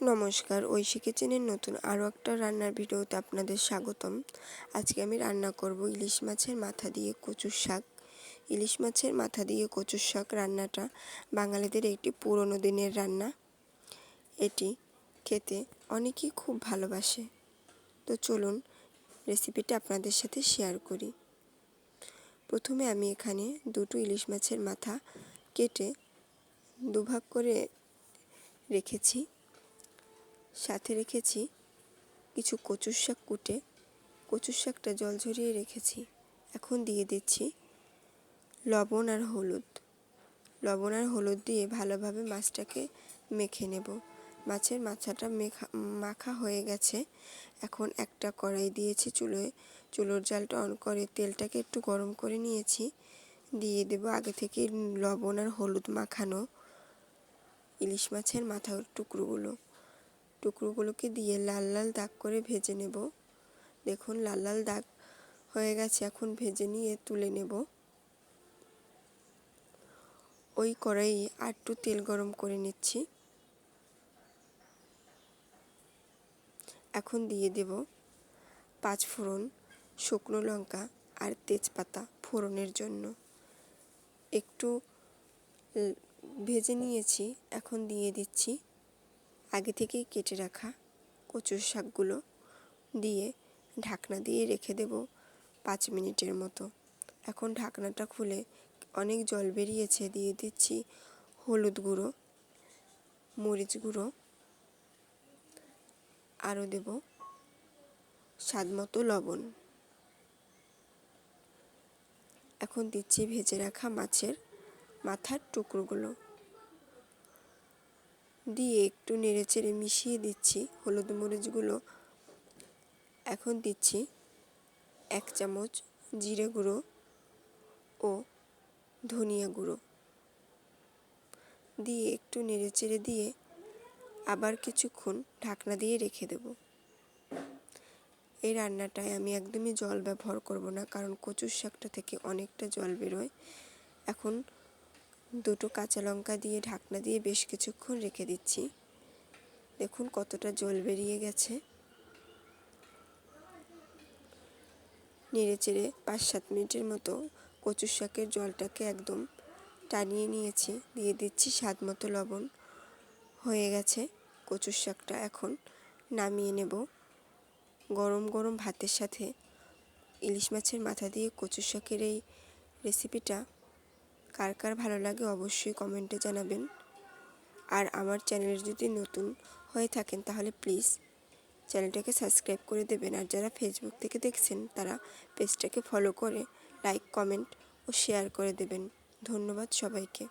নমস্কার ঐশী কিচেনের নতুন আরও একটা রান্নার ভিডিওতে আপনাদের স্বাগতম। আজকে আমি রান্না করব ইলিশ মাছের মাথা দিয়ে কচুর শাক। ইলিশ মাছের মাথা দিয়ে কচুর শাক রান্নাটা বাঙালিদের একটি পুরনো দিনের রান্না। এটি খেতে অনেকেই খুব ভালোবাসে। তো চলুন রেসিপিটা আপনাদের সাথে শেয়ার করি। প্রথমে আমি এখানে দুটো ইলিশ মাছের মাথা কেটে দুভাগ করে রেখেছি। সাথে রেখেছি কিছু কচুর শাক কুটে। কচুর শাকটা জল ঝরিয়ে রেখেছি। এখন দিয়ে দিচ্ছি লবণ আর হলুদ। লবণ আর হলুদ দিয়ে ভালোভাবে মাছটাকে মেখে নেব। মাছের মাথাটা মেখা, মাখা হয়ে গেছে। এখন একটা কড়াই দিয়েছি চুলোয়। চুলোর জালটা অন করে তেলটাকে একটু গরম করে নিয়েছি। দিয়ে দেব আগে থেকে লবণ আর হলুদ মাখানো। ইলিশ মাছের মাথার টুকরোগুলো। টুকরোগুলোকে দিয়ে লাল লাল দাগ করে ভেজে নেব। দেখুন, লাল লাল দাগ হয়ে গেছে, এখন ভেজে নিয়ে তুলে নেব। ওই কড়াই আটটু তেল গরম করে নিচ্ছি। এখন দিয়ে দেব পাঁচ ফোড়ন শুকনো লঙ্কা আর তেজপাতা ফোড়নের জন্য। একটু ভেজে নিয়েছি, এখন দিয়ে দিচ্ছি আগে থেকেই কেটে রাখা কচুর শাকগুলো দিয়ে ঢাকনা দিয়ে রেখে দেব পাঁচ মিনিটের মতো। এখন ঢাকনাটা খুলে অনেক জল বেরিয়েছে, দিয়ে দিচ্ছি হলুদ গুঁড়ো, মরিচ গুঁড়ো, আরও দেব স্বাদ মতো লবণ। এখন দিচ্ছি ভেজে রাখা মাছের মাথার টুকরোগুলো। দিয়ে একটু নেড়েচেড়ে মিশিয়ে দিচ্ছি হলুদ মরিচগুলো। এখন দিচ্ছি এক চামচ জিরে গুঁড়ো ও ধনিয়া গুঁড়ো। দিয়ে একটু নেড়েচেড়ে দিয়ে আবার কিছুক্ষণ ঢাকনা দিয়ে রেখে দেব। এই রান্নাটায় আমি একদমই জল ব্যবহার করব না, কারণ কচুর শাকটা থেকে অনেকটা জল বেরোয়। এখন দুটো কাঁচা লঙ্কা দিয়ে ঢাকনা দিয়ে বেশ কিছুক্ষণ রেখে দিচ্ছি। দেখুন কতটা জল বেরিয়ে গেছে। নেড়ে চেড়ে পাঁচ সাত মিনিটের মতো কচুর শাকের জলটাকে একদম টানিয়ে নিয়েছি। দিয়ে দিচ্ছি স্বাদ মতো লবণ। হয়ে গেছে। কচুর শাকটা এখন নামিয়ে নেব। গরম গরম ভাতের সাথে ইলিশ মাছের মাথা দিয়ে কচুর শাকের এই রেসিপিটা কার কার ভালো লাগে অবশ্যই কমেন্টে জানাবেন। আর আমার চ্যানেল যদি নতুন হয়ে থাকেন তাহলে প্লিজ চ্যানেলটাকে সাবস্ক্রাইব করে দেবেন। আর যারা ফেসবুক থেকে দেখছেন তারা পেজটাকে ফলো করে লাইক কমেন্ট ও শেয়ার করে দেবেন। ধন্যবাদ সবাইকে।